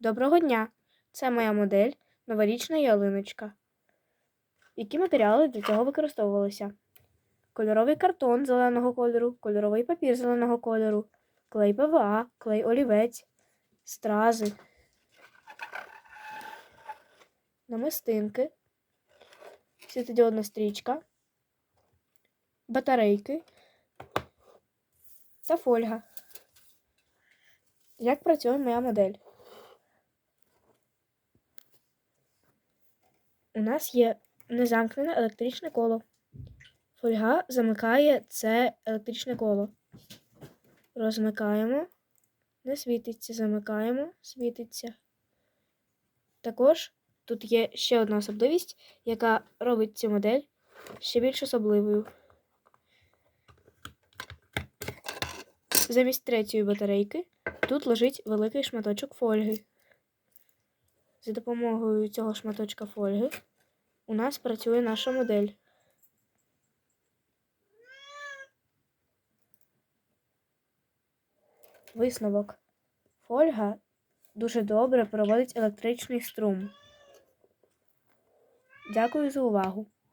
Доброго дня! Це моя модель новорічна ялиночка. Які матеріали для цього використовувалися? Кольоровий картон зеленого кольору, кольоровий папір зеленого кольору, клей ПВА, клей олівець, стрази, намистинки, світодіодна стрічка, батарейки та фольга. Як працює моя модель? У нас є незамкнене електричне коло. Фольга замикає це електричне коло. Розмикаємо, не світиться, замикаємо, світиться. Також тут є ще одна особливість, яка робить цю модель ще більш особливою. Замість третьої батарейки тут лежить великий шматочок фольги. За допомогою цього шматочка фольги у нас працює наша модель. Висновок. Фольга дуже добре проводить електричний струм. Дякую за увагу.